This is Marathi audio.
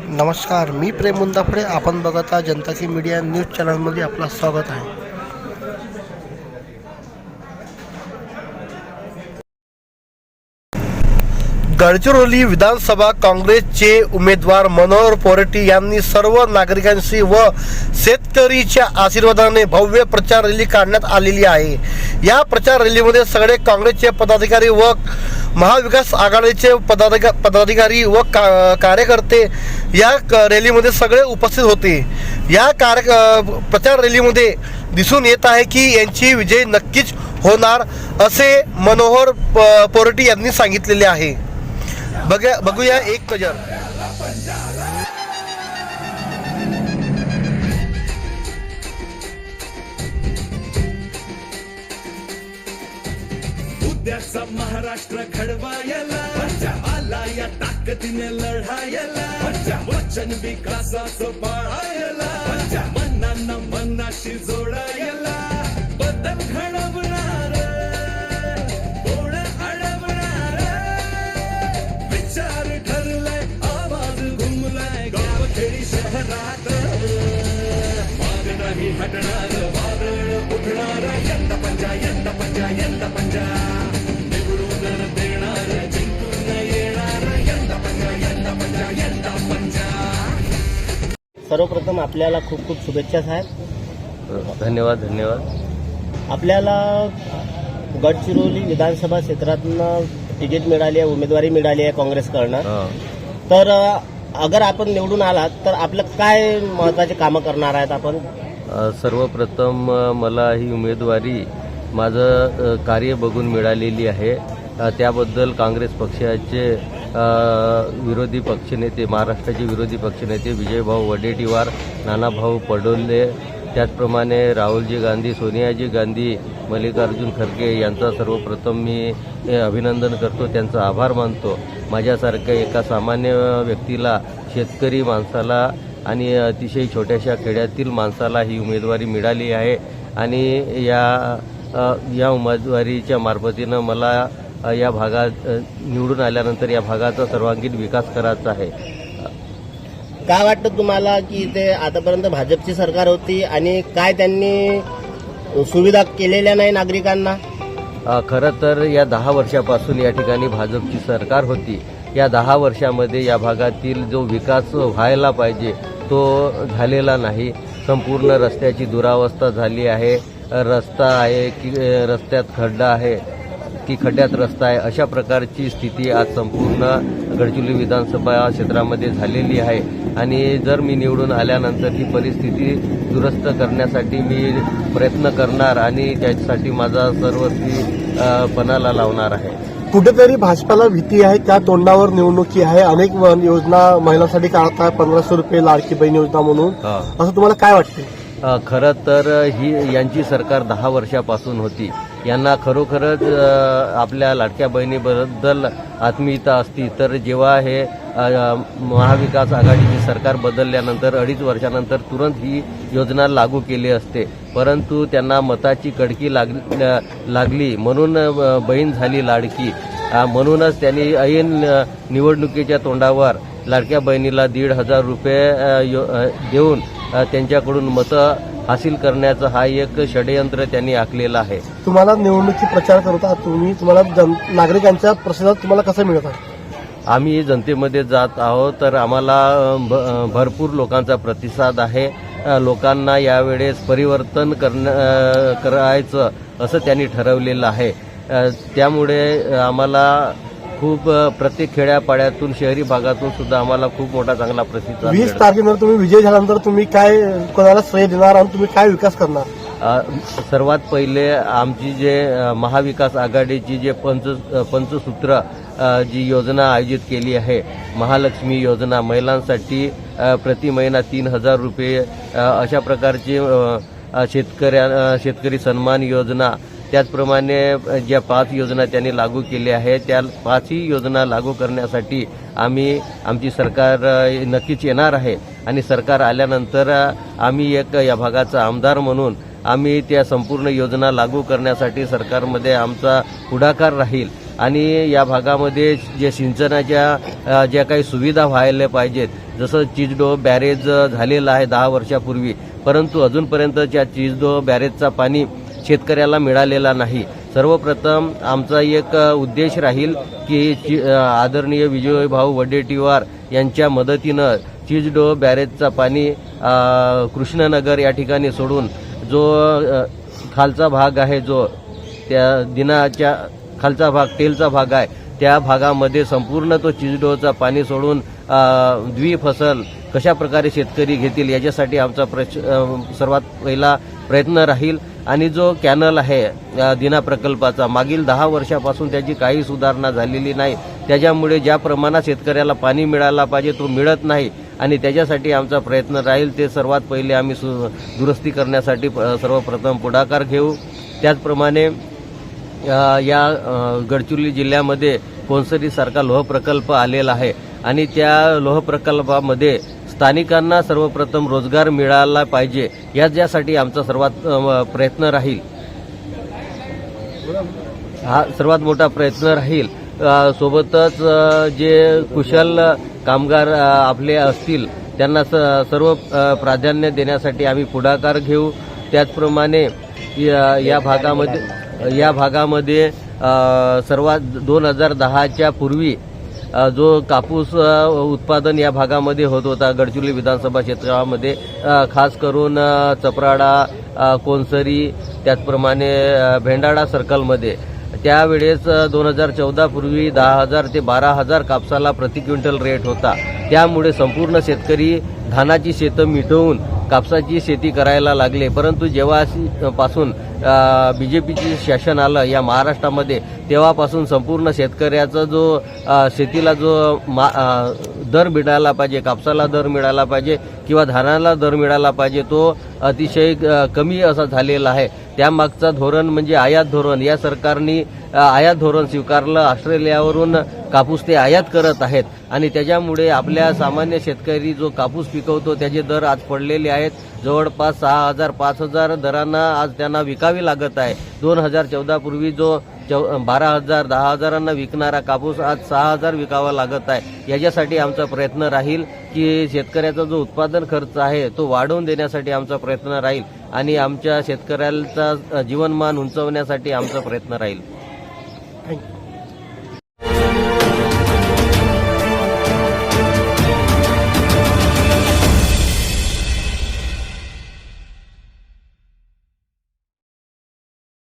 नमस्कार मी प्रेम मुंदाफडे. आपण बघत आहात जनता की मीडिया न्यूज चॅनलमध्ये आपलं स्वागत आहे. गडचिरोली विधानसभा काँग्रेसचे उमेदवार मनोहर पोरेटी यांनी सर्व नागरिकांशी व शेतकरीच्या आशीर्वादाने भव्य प्रचार रॅली काढण्यात आलेली आहे. या प्रचार रॅलीमध्ये सगळे काँग्रेसचे पदाधिकारी व महाविकास आघाडीचे पदाधिका पदाधिकारी व का कार्यकर्ते या क- रॅलीमध्ये सगळे उपस्थित होते. या कार्य प्रचार रॅलीमध्ये दिसून येत आहे की यांची विजय नक्कीच होणार असे मनोहर प- पोरटी यांनी सांगितलेले आहे. बघा बघूया एक कजर उद्याचा महाराष्ट्र घडवायला आला या ताकदीने लढायला वचन विकासाचं पाळायला मनांना मनाशी जोडायला बदल घडवणार गावखेडी शहरात माग नाही हटणार वादळ उठणार यंदा पंजा यंदा पंजा यंदा पंजा निवडून देणार जिंकून येणार यंदा पंजा यंदा पंजा यंदा पंजा सर्वप्रथम आपल्याला खूप खूप शुभेच्छा साहेब. धन्यवाद धन्यवाद. आपल्याला गडचिरोली विधानसभा क्षेत्रातनं तिकीट मिळाली आहे उमेदवारी मिळाली आहे काँग्रेसकडनं. तर अगर आपण निवडून आलात तर आपलं काय महत्त्वाचे कामं करणार आहेत आपण? सर्वप्रथम मला ही उमेदवारी माझं कार्य बघून मिळालेली आहे. त्याबद्दल काँग्रेस पक्षाचे विरोधी पक्षनेते महाराष्ट्राचे विरोधी पक्षनेते विजयभाऊ वडेटीवार नानाभाऊ पडोले त्याचप्रमाणे राहुलजी गांधी सोनियाजी गांधी मल्लिकार्जुन खरगे यांचा सर्वप्रथम मी अभिनंदन करतो त्यांचा आभार मानतो. माझ्यासारख्या एका सामान्य व्यक्तीला शेतकरी माणसाला आणि अतिशय छोट्याशा खेड्यातील माणसाला ही उमेदवारी मिळाली आहे. आणि या या उमेदवारीच्या मार्फतीनं मला या भागात निवडून आल्यानंतर या भागाचा सर्वांगीण विकास करायचा आहे. काय वाटतं तुम्हाला की ते आतापर्यंत भाजपची सरकार होती आणि काय त्यांनी सुविधा केलेल्या नाही नागरिकांना? खरं तर या दहा वर्षापासून या ठिकाणी भाजपची सरकार होती. या दहा वर्षामध्ये या भागातील जो विकास व्हायला पाहिजे तो झालेला नाही. संपूर्ण रस्त्याची दुरावस्था झाली आहे. रस्ता आहे की रस्त्यात खड्डा आहे की खड्ड्यात रस्ता आहे अशा प्रकारची स्थिती आज संपूर्ण गडचिरोली विधानसभा क्षेत्रामध्ये झालेली आहे. आणि जर मी निवडून आल्यानंतर ही परिस्थिती दुरुस्त करण्यासाठी मी प्रयत्न करणार आणि त्यासाठी माझा सर्वस्वी पणाला लावणार आहे. कुठेतरी भाजपाला भीती आहे त्या तोंडावर निवडणुकी आहे. अनेक योजना महिलांसाठी काढत आहे पंधराशे रुपये लाडकी बहीण योजना म्हणून. असं तुम्हाला काय वाटते खरं तर ही यांची सरकार दहा वर्षापासून होती. यांना खरोखरच आपल्या लाडक्या बहिणीबद्दल आत्मीयता असती. तर जेव्हा हे महाविकास आघाडीचे सरकार बदलल्यानंतर अडीच वर्षानंतर तुरंत ही योजना लागू केली असते. परंतु त्यांना मताची कडकी लाग लागली. म्हणून बहीण झाली लाडकी. म्हणूनच त्यांनी ऐन निवडणुकीच्या तोंडावर लाडक्या बहिणीला दीड हजार रुपये यो- देऊन त्यांच्याकडून मतं हासिल करण्याचं हा एक षडयंत्र त्यांनी आखलेलं आहे. तुम्हाला निवडणुकी प्रचार करता तुम्ही तुम्हाला जन नागरिकांच्या प्रतिसाद तुम्हाला कसं मिळत आहे? आम्ही जनतेमध्ये जात आहोत तर आम्हाला भरपूर लोकांचा प्रतिसाद आहे. लोकांना यावेळेस परिवर्तन करण करायचं असं त्यांनी ठरवलेलं आहे. त्यामुळे आम्हाला खूप प्रत्येक खेड्यापाड्यातून शहरी भागातून सुद्धा आम्हाला खूप मोठा चांगला प्रतिसाद वीस. तारखेनंतर तुम्ही विजय झाल्यानंतर तुम्ही काय कोणाला श्रेय देणार आणि तुम्ही काय विकास करणार सर्वात पहिले आमची जे महाविकास आघाडीची जे पंच पंचसूत्र जी योजना आयोजित केली आहे महालक्ष्मी योजना महिलांसाठी प्रति महिना तीन हजार रुपये अशा प्रकारची शेतकऱ्या शेतकरी सन्मान योजना त्याचप्रमाणे ज्या पाच योजना त्यांनी लागू केल्या आहेत त्या पाचही योजना लागू करण्यासाठी आम्ही आमची सरकार नक्कीच येणार आहे. आणि सरकार आल्यानंतर आम्ही एक या भागाचा आमदार म्हणून आम्ही त्या संपूर्ण योजना लागू करण्यासाठी सरकारमध्ये आमचा पुढाकार राहील. आणि या भागामध्ये जे सिंचनाच्या ज्या काही सुविधा व्हायला पाहिजेत जसं चिजडो बॅरेज झालेलं आहे दहा वर्षापूर्वी. परंतु अजूनपर्यंतच्या चिजडो बॅरेजचा पाणी शेतकऱ्याला मिळालेला नाही. सर्वप्रथम आमचा एक उद्देश राहील की चि- आदरणीय विजयभाऊ वडेटीवार यांच्या मदतीनं चिजडो बॅरेजचा पाणी कृष्णनगर या ठिकाणी सोडून जो खालचा भाग आहे जो त्या दिनाच्या खालचा भाग टेलचा भाग आहे त्या भागामध्ये संपूर्ण तो चिजडोचा पाणी सोडून द्विफसल कशा प्रकारे शेतकरी घेतील याच्यासाठी आमचा प्रच सर्वात पहिला प्रयत्न राहील. आणि जो कॅनल आहे दिना प्रकल्पाचा मागील दहा वर्षापासून त्याची काही सुधारणा झालेली नाही. त्याच्यामुळे ज्या प्रमाणात शेतकऱ्याला पाणी मिळायला पाहिजे तो मिळत नाही. आणि त्याच्यासाठी आमचा प्रयत्न राहील. ते सर्वात पहिले आम्ही सु दुरुस्ती करण्यासाठी सर्वप्रथम पुढाकार घेऊ. त्याचप्रमाणे या गडचिरोली जिल्ह्यामध्ये कोणसरीसारखा लोह प्रकल्प आलेला आहे. आणि त्या लोहप्रकल्पामध्ये स्थानिकांना सर्वप्रथम रोजगार मिळाला पाहिजे या ज्यासाठी आमचा सर्वात प्रयत्न राहील. हा सर्वात मोठा प्रयत्न राहील. सोबतच जे कुशल कामगार आपले असतील त्यांना स- सर्व प्राधान्य देण्यासाठी आम्ही पुढाकार घेऊ. त्याचप्रमाणे या या भागामध्ये या भागामध्ये सर्वात दोन हजार दहाच्या पूर्वी जो कापूस उत्पादन या भागामध्ये होत होता गडचिरोली विधानसभा क्षेत्रामध्ये खास करून चपराडा कोनसरी त्याचप्रमाणे भेंडाळा सर्कलमध्ये. त्यावेळेस दोन हजार चौदा पूर्वी दहा हजार ते बारा हजार कापसाला प्रति क्विंटल रेट होता. त्यामुळे संपूर्ण शेतकरी धानाची शेतं मिटवून कापसाची शेती करायला लागले. परंतु जेव्हा पासून बीजेपीची शासन आलं या महाराष्ट्रामध्ये तेव्हापासून संपूर्ण शेतकऱ्याचा जो शेतीला जो मा दर मिळाला पाहिजे कापसाला दर मिळाला पाहिजे किंवा धानाला दर मिळाला पाहिजे तो अतिशय कमी असा झालेला आहे. त्यामागचा धोरण म्हणजे आयात धोरण. या सरकारने आयात धोरण स्वीकारलं. ऑस्ट्रेलियावरून कापूस ते आयात करत आहेत. आणि त्याच्यामुळे आपल्या सामान्य शेतकरी जो कापूस पिकवतो त्याचे दर आज पडलेले आहेत. जवळपास सहा हजार पाच हजार दरांना आज त्यांना विकावी लागत आहे. दोन हजार चौदापूर्वी जो चौ बारा हजार दहा हजारांना विकणारा कापूस आज सहा हजार विकावा लागत आहे. याच्यासाठी आमचा प्रयत्न राहील की शेतकऱ्याचा जो उत्पादन खर्च आहे तो वाढवून देण्यासाठी आमचा प्रयत्न राहील. आणि आमच्या शेतकऱ्याचा जीवनमान उंचवण्यासाठी आमचा प्रयत्न राहील. थँक्यू